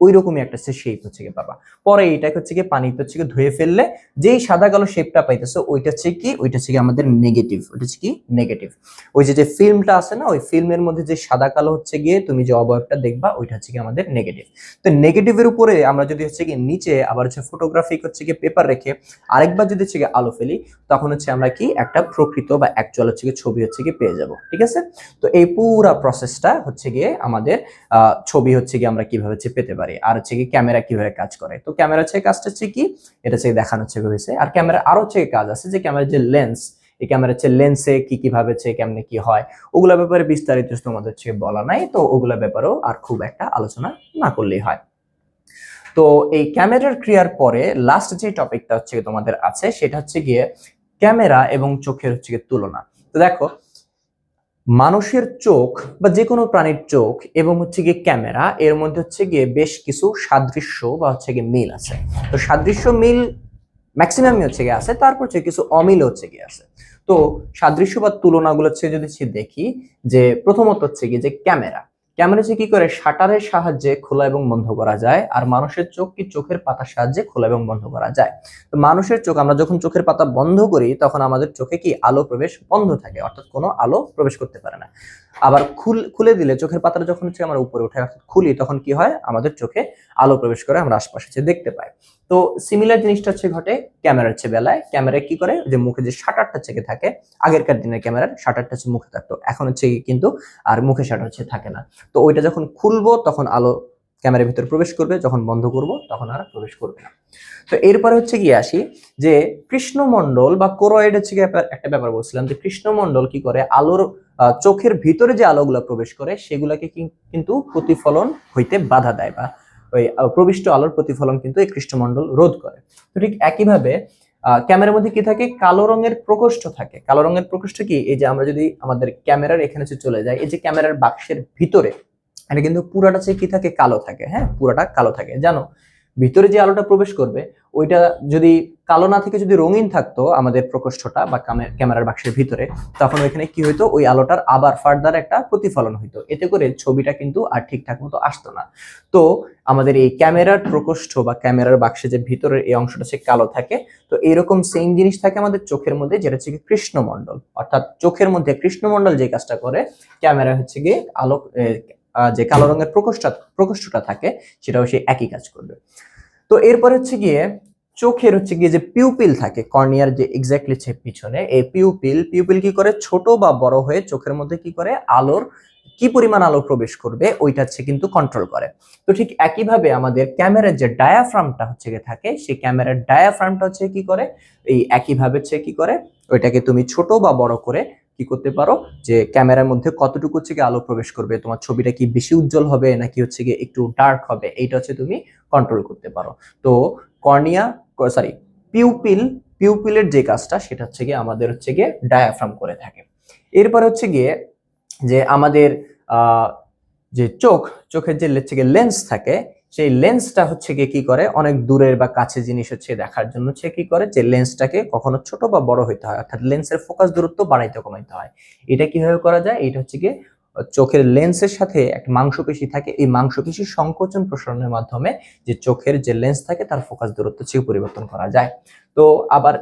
ওই রকমই একটা শেপ হচ্ছে গিয়ে পাবা পরে এইটাকে হচ্ছে গিয়ে পানিতে হচ্ছে গিয়ে ধুয়ে ফেললে যেই সাদা কালো শেপটা পাইতেছো ওইটা হচ্ছে কি ওইটা হচ্ছে আমাদের নেগেটিভ ওইটা হচ্ছে কি নেগেটিভ ওই যে যে ফিল্মটা আছে না ওই ফিল্মের মধ্যে যে সাদা কালো হচ্ছে গিয়ে তুমি যে অবয়বটা দেখবা ওইটা হচ্ছে কি আমাদের নেগেটিভ তো নেগেটিভের উপরে আমরা যদি হচ্ছে কি নিচে আবার হচ্ছে ফটোগ্রাফিক হচ্ছে কি পেপার রেখে আরেকবার যদি হচ্ছে কি আলো ফেলি তখন হচ্ছে আমরা কি একটা প্রকৃত বা অ্যাকচুয়াল হচ্ছে কি ছবি হচ্ছে কি পেয়ে যাব ঠিক আছে তো এই পুরা প্রসেসটা হচ্ছে গিয়ে আমাদের ছবি হচ্ছে গিয়ে আমরা কীভাবে হচ্ছে পেতে পারি, আর হচ্ছে কি ক্যামেরা কীভাবে কাজ করে। তো ক্যামেরা হচ্ছে কাজটা হচ্ছে কি, এটা হচ্ছে দেখানো হচ্ছে হয়েছে। আর ক্যামেরা আরও হচ্ছে কাজ আছে যে ক্যামেরার যে লেন্স এই ক্যামেরা হচ্ছে লেন্সে কি কীভাবে হচ্ছে কেমনে কি হয়, ওগুলা ব্যাপারে বিস্তারিত তোমাদের হচ্ছে বলা নাই, তো ওগুলা ব্যাপারেও আর খুব একটা আলোচনা না করলেই হয়। তো এই ক্যামেরার ক্রিয়ার পরে লাস্ট যে টপিকটা হচ্ছে তোমাদের আছে, সেটা হচ্ছে গিয়ে ক্যামেরা এবং চোখের হচ্ছে গিয়ে তুলনা। তো দেখো মানুষের চোখ বা যে কোনো প্রাণীর চোখ এবং হচ্ছে গিয়ে ক্যামেরা, এর মধ্যে হচ্ছে গিয়ে বেশ কিছু সাদৃশ্য বা হচ্ছে গিয়ে মিল আছে। তো সাদৃশ্য মিল ম্যাক্সিমামই হচ্ছে গিয়ে আছে, তারপর হচ্ছে কিছু অমিল হচ্ছে গিয়ে আছে। তো সাদৃশ্য বা তুলনাগুলো হচ্ছে যদি দেখি, যে প্রথমত হচ্ছে গিয়ে যে ক্যামেরা ক্যামেরা হচ্ছে কি করে? শাটারের সাহায্যে খোলা এবং বন্ধ করা যায়, আর মানুষের চোখ কি চোখের পাতার সাহায্যে খোলা এবং বন্ধ করা যায়? তো মানুষের চোখ, আমরা যখন চোখের পাতা বন্ধ করি, তখন আমাদের চোখে কি আলো প্রবেশ বন্ধ থাকে? অর্থাৎ কোনো আলো প্রবেশ করতে পারে না। আবার খুল, খুলে দিলে, চোখের পাতাটা যখন হচ্ছে আমরা উপরে উঠে খুলি, তখন কি হয়? আমাদের চোখে আলো প্রবেশ করে আমরা আশপাশে দেখতে পাই। তো সিমিলার জিনিসটা হচ্ছে ঘটে ক্যামেরার চেয়ে বেলায়। ক্যামেরা কি করে? যে মুখে যে শাটারটা চেকে থাকে, আগেরকার দিনের ক্যামেরার শাটারটা হচ্ছে মুখে থাকতো। এখন হচ্ছে কিন্তু আর মুখে শাটার হচ্ছে থাকে না। তো ওইটা যখন খুলবো, তখন আলো ক্যামেরার ভিতরে প্রবেশ করবে। যখন বন্ধ করব, তখন আর প্রবেশ করবে না। তো এরপরে হচ্ছে গিয়ে আসি যে কৃষ্ণমণ্ডল বা কোরয়েড হচ্ছে একটা- ব্যাপার বলছিলাম যে কৃষ্ণমণ্ডল কি করে? আলোর চোখের ভিতরে যে আলোগুলো প্রবেশ করে, সেগুলোকে কিন্তু প্রতিফলন হইতে বাধা দেয় বা ওই প্রবিষ্ট আলোর প্রতিফলন কিন্তু এই কৃষ্ণমণ্ডল রোধ করে। তো ঠিক একইভাবে ক্যামেরার মধ্যে কি থাকে? কালো রঙের প্রকোষ্ঠ থাকে। কালো রঙের প্রকোষ্ঠ কি? এই যে আমরা যদি আমাদের ক্যামেরার এখানে চলে যাই, এই যে ক্যামেরার বাক্সের ভিতরে, এটা কিন্তু পুরাটা সে কি থাকে? কালো থাকে। হ্যাঁ পুরাটা কালো থাকে। জানো? ভিতরে যে আলোটা প্রবেশ করবে, ওইটা যদি কালো না থেকে যদি রঙিন থাকতো আমাদের প্রকোষ্ঠটা বা ক্যামেরার বাক্সের ভিতরে, তখন ওইখানে কি হইতো? ওই আলোটার আবার ফার্দার একটা প্রতিফলন হইতো। এতে করে ছবিটা কিন্তু আর ঠিকঠাক মতো আসতো না। তো আমাদের এই ক্যামেরার প্রকোষ্ঠ বা ক্যামেরার বাক্সে যে ভিতরের এই অংশটা সে কালো থাকে, তো এরকম সেম জিনিস থাকে আমাদের চোখের মধ্যে, যেটা হচ্ছে কৃষ্ণমণ্ডল। অর্থাৎ চোখের মধ্যে কৃষ্ণমণ্ডল যে কাজটা করে ক্যামেরা হচ্ছে গিয়ে আলো যে কালো রঙের প্রকোষ্ঠ, প্রকোষ্ঠটা থাকে, সেটাও সে একই কাজ করবে। তো এরপর হচ্ছে গিয়ে চোখের হচ্ছে গিয়ে যে পিউপিল থাকে কর্নিয়ার যে এক্স্যাক্টলি হচ্ছে পিছনে, এই পিউপিল পিউপিল কি করে? ছোট বা বড় হয়ে চোখের মধ্যে কি করে? আলোর, কি পরিমাণ আলো প্রবেশ করবে? ওইটা হচ্ছে কিন্তু কন্ট্রোল করে। তো ঠিক একইভাবে আমাদের ক্যামেরার যে ডায়াফ্রামটা হচ্ছে গিয়ে থাকে, সেই ক্যামেরার ডায়াফ্রামটা হচ্ছে কি করে? এই একইভাবে হচ্ছে কি করে? ওইটাকে তুমি ছোট বা বড় করে কি করতে পারো? যে ক্যামেরার মধ্যে কতটুকু হচ্ছে গিয়ে আলো প্রবেশ করবে? তোমার ছবিটা কি বেশি উজ্জ্বল হবে নাকি হচ্ছে গিয়ে একটু ডার্ক হবে? এইটা হচ্ছে তুমি কন্ট্রোল করতে পারো। তো কর্নিয়া সরি পিউপিল পিউপিলের যে কাজটা, সেটা হচ্ছে গিয়ে আমাদের হচ্ছে গিয়ে ডায়াফ্রাম করে থাকে। এরপরে হচ্ছে গিয়ে যে আমাদের যে চোখ, চোখের যে হচ্ছে গিয়ে লেন্স থাকে সেই লেন্সটা হচ্ছে গিয়ে কি করে? অনেক দূরের বা কাছে জিনিস হচ্ছে দেখার জন্য হচ্ছে কি করে? যে লেন্সটাকে কখনো ছোট বা বড় হইতে হয়। অর্থাৎ লেন্সের ফোকাস দূরত্ব বাড়াইতে কমাইতে হয়। এটা কীভাবে করা যায়? এটা হচ্ছে গিয়ে চোখের লেন্সের সাথে একটা মাংসপেশি থাকে। এই মাংসপেশি সংকোচন প্রসারণের মাধ্যমে যে চোখের যে লেন্স থাকে, তার ফোকাস দূরত্ব হচ্ছে পরিবর্তন করা যায়। তো আবার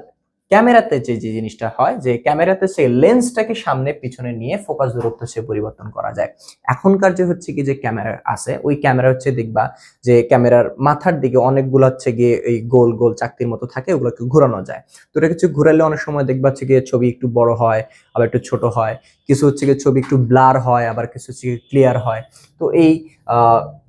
ক্যামেরাতে যে যে জিনিসটা হয়, যে ক্যামেরাতে সেই লেন্সটাকে সামনে পিছনে নিয়ে ফোকাস দূরত্ব সে পরিবর্তন করা যায়। এখনকার যে হচ্ছে কি যে ক্যামেরা আছে, ওই ক্যামেরা হচ্ছে দেখবা যে ক্যামেরার মাথার দিকে অনেকগুলো হচ্ছে গিয়ে এই গোল গোল চাকতির মতো থাকে, ওগুলোকে ঘোরানো যায়। তো এটা কিছু ঘুরালে অনেক সময় দেখবা হচ্ছে গিয়ে ছবি একটু বড় হয়, আবার একটু ছোট হয়, কিছু হচ্ছে গিয়ে ছবি একটু ব্লার হয়, আবার কিছু হচ্ছে ক্লিয়ার হয়। তো এই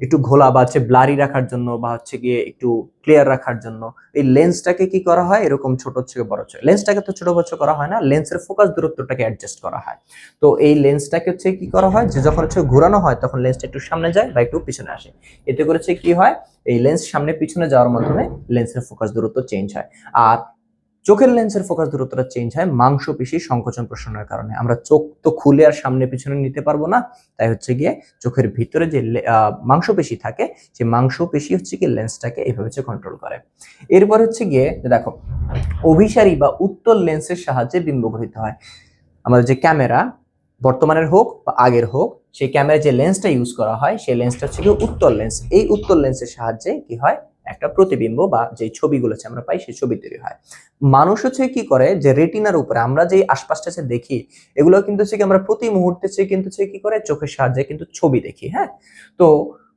একটু ঘোলা বা হচ্ছে ব্লারি রাখার জন্য বা হচ্ছে গিয়ে একটু ক্লিয়ার রাখার জন্য, এই লেন্সটাকে কি করা হয়? এরকম ছোট থেকে বড় ছোট লেন্সটাকে তো ছোট বড় করা হয় না লেন্সের ফোকাস দূরত্বটাকে অ্যাডজাস্ট করা হয়। তো এই লেন্সটাকে হচ্ছে কি করা হয়? যে যখন হচ্ছে ঘোরানো হয়, তখন লেন্সটা একটু সামনে যায় বা একটু পিছনে আসে। এতে করেছে কি হয়? এই লেন্স সামনে পিছনে যাওয়ার মাধ্যমে লেন্সের ফোকাস দূরত্ব চেঞ্জ হয়। আর চোখের লেন্সের ফোকাস দূরত্বটা চেঞ্জ হয়, মাংসপেশি সংকোচন প্রসারণের কারণে। আমরা চোখ তো খুলে আর সামনে পিছনে নিতে পারব না, তাই হচ্ছে গিয়ে চোখের ভিতরে যে মাংসপেশি থাকে সেই মাংসপেশি হচ্ছে গিয়ে লেন্সটাকে এইভাবে হচ্ছে কন্ট্রোল করে। এরপর হচ্ছে গিয়ে দেখো, অভিসারী বা উত্তল লেন্সের সাহায্যে বিম্ব গঠিত হয়। আমাদের যে ক্যামেরা বর্তমানের হোক বা আগের হোক, সেই ক্যামেরায় যে লেন্সটা ইউজ করা হয়, সেই লেন্সটা হচ্ছে কি উত্তল লেন্স এই উত্তল লেন্সের সাহায্যে কি হয়? একটা প্রতিবিম্ব বা যে ছবিগুলো আছে আমরা পাই, সেই ছবি তৈরি হয়। মানুষ হচ্ছে কি করে, যে রেটিনার উপরে আমরা যে আশপাশটা যে দেখি, এগুলো কিন্তু হচ্ছে কি আমরা প্রতি মুহূর্তে হচ্ছে কিন্তু হচ্ছে কি করে, চোখের সাহায্যে কিন্তু ছবি দেখি হ্যাঁ? তো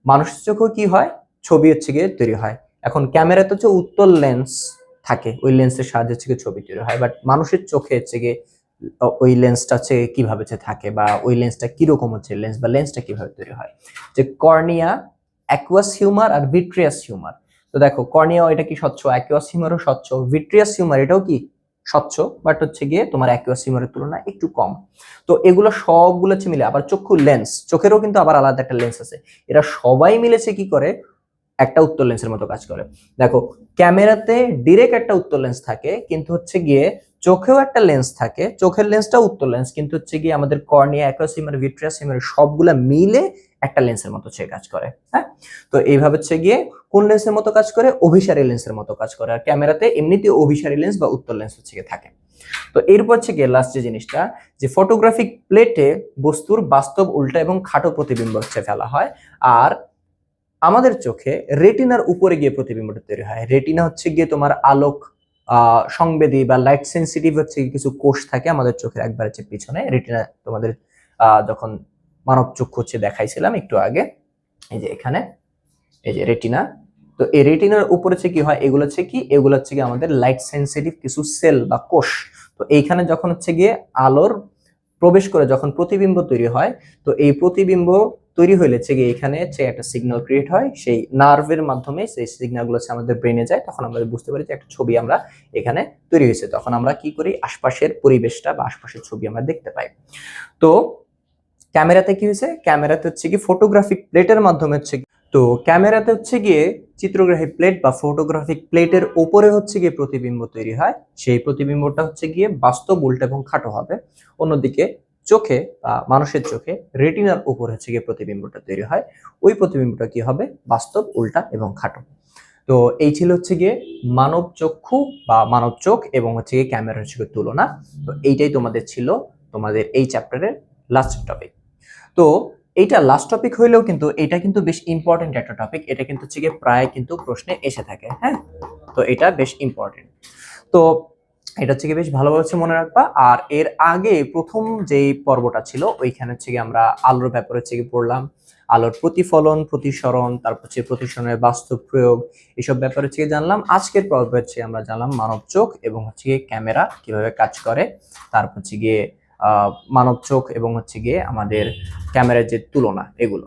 মানুষের চোখেও কি হয়? ছবি হচ্ছে গিয়ে তৈরি হয়। এখন ক্যামেরাতে হচ্ছে উত্তল লেন্স থাকে, ওই লেন্সের সাহায্যে হচ্ছে ছবি তৈরি হয়। বাট মানুষের চোখে হচ্ছে গিয়ে ওই লেন্সটা হচ্ছে কীভাবে থাকে বা ওই লেন্সটা কীরকম হচ্ছে লেন্স বা লেন্সটা কীভাবে তৈরি হয়? যে কর্নিয়া অ্যাকুয়াস হিউমার আর ভিট্রিয়াস হিউমার তো দেখো, কর্নিয়া এটা কি স্বচ্ছ? অ্যাকুয়াস হিউমারও স্বচ্ছ। ভিট্রিয়াস হিউমার এটাও কি স্বচ্ছ? বাট হচ্ছে গিয়ে তোমার অ্যাকুয়াস হিউমারের তুলনায় একটু কম। তো এগুলো সবগুলো হচ্ছে মিলে, আবার চক্ষু লেন্স চোখেরও কিন্তু আবার আলাদা একটা লেন্স আছে। এরা সবাই মিলেছে কি করে? একটা উত্তর লেন্সের মতো কাজ করে। দেখো, ক্যামেরাতে ডিরেক্ট একটা উত্তর লেন্স থাকে, কিন্তু হচ্ছে গিয়ে চোখেও একটা লেন্স থাকে। চোখের লেন্সটা উত্তর লেন্স কিন্তু হচ্ছে গিয়ে আমাদের cornea aqueous humour vitreous vitreous humour সবগুলা মিলে একটা লেন্সের মতো সে কাজ করে হ্যাঁ? তো এইভাবে হচ্ছে গিয়ে কোন লেন্সের মতো কাজ করে? অভিসারী লেন্সের মতো কাজ করে। আর ক্যামেরাতে এমনিতে অভিসারী লেন্স বা উত্তর লেন্স হচ্ছে গিয়ে থাকে। তো এরপর হচ্ছে গিয়ে লাস্ট যে জিনিসটা, যে ফটোগ্রাফিক প্লেটে বস্তুর বাস্তব, উল্টা এবং খাটো প্রতিবিম্ব হচ্ছে ফেলা হয়। আর আমাদের চোখে রেটিনার উপরে গিয়ে প্রতিবিম্বটা তৈরি হয়। রেটিনা হচ্ছে গিয়ে তোমার আলোক সংবেদী বা লাইট সেন্সিটিভ হচ্ছে কিছু কোষ থাকে আমাদের চোখের একবার হচ্ছে পিছনে। রেটিনা তোমাদের যখন মানব চক্ষু হচ্ছে দেখাইছিলাম একটু আগে। এই যে এখানে, এই যে রেটিনা তো এই রেটিনার উপরে হচ্ছে কি হয়? এগুলো হচ্ছে কি? এগুলো হচ্ছে কি আমাদের লাইট সেন্সিটিভ কিছু সেল বা কোষ। তো এইখানে যখন হচ্ছে গিয়ে আলোর প্রবেশ করে যখন প্রতিবিম্ব তৈরি হয়, তো এই প্রতিবিম্ব তৈরি হইলে হচ্ছে গিয়ে এখানে হচ্ছে একটা সিগন্যাল ক্রিয়েট হয়। সেই নার্ভের মাধ্যমে সেই সিগন্যালগুলো হচ্ছে আমাদের ব্রেনে যায়। তখন আমরা বুঝতে পারি যে একটা ছবি আমরা এখানে তৈরি হয়েছে। তখন আমরা কি করি? আশপাশের পরিবেশটা বা আশপাশের ছবি আমরা দেখতে পাই। তো ক্যামেরাতে কি হয়েছে? ক্যামেরাতে হচ্ছে কি ফটোগ্রাফিক প্লেটের মাধ্যমে হচ্ছে তো ক্যামেরাতে হচ্ছে গিয়ে চিত্রগ্রাহী প্লেট বা ফটোগ্রাফিক প্লেটের ওপরে হচ্ছে গিয়ে প্রতিবিম্ব তৈরি হয়। সেই প্রতিবিম্বটা হচ্ছে গিয়ে বাস্তব উল্টা এবং খাটো হবে। অন্যদিকে চোখে বা মানুষের চোখে রেটিনার উপর হচ্ছে গিয়ে প্রতিবিম্বটা তৈরি হয়। ওই প্রতিবিম্বটা কি হবে? বাস্তব, উল্টা এবং খাটো। তো এই ছিল হচ্ছে গিয়ে মানব চক্ষু বা মানব চোখ এবং হচ্ছে গিয়ে ক্যামেরার হচ্ছে তুলনা। তো এইটাই তোমাদের ছিল তোমাদের এই চ্যাপ্টারের লাস্ট টপিক তো এইটা লাস্ট টপিক হইলেও কিন্তু এটা কিন্তু বেশ ইম্পর্টেন্ট একটা টপিক এটা কিন্তু হচ্ছে প্রায় কিন্তু প্রশ্নে এসে থাকে হ্যাঁ? তো এটা বেশ ইম্পর্টেন্ট তো এটা হচ্ছে গিয়ে বেশ ভালোভাবে হচ্ছে মনে রাখবা। আর এর আগে প্রথম যেই পর্বটা ছিল, ওইখানে হচ্ছে আমরা আলোর ব্যাপারে হচ্ছে গিয়ে পড়লাম। আলোর প্রতিফলন, প্রতিসরণ, তারপর হচ্ছে প্রতিসরণের বাস্তব প্রয়োগ, এসব ব্যাপারে হচ্ছে জানলাম। আজকের পর্বে হচ্ছে আমরা জানলাম মানব চোখ এবং হচ্ছে গিয়ে ক্যামেরা কীভাবে কাজ করে, তারপর হচ্ছে গিয়ে মানব চোখ এবং হচ্ছে গিয়ে আমাদের ক্যামেরার যে তুলনা, এগুলো।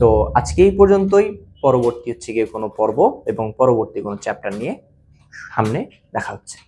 তো আজকে এই পর্যন্তই। পরবর্তী হচ্ছে গিয়ে কোনো পর্ব এবং পরবর্তী কোনো চ্যাপ্টার নিয়ে সামনে দেখা হচ্ছে।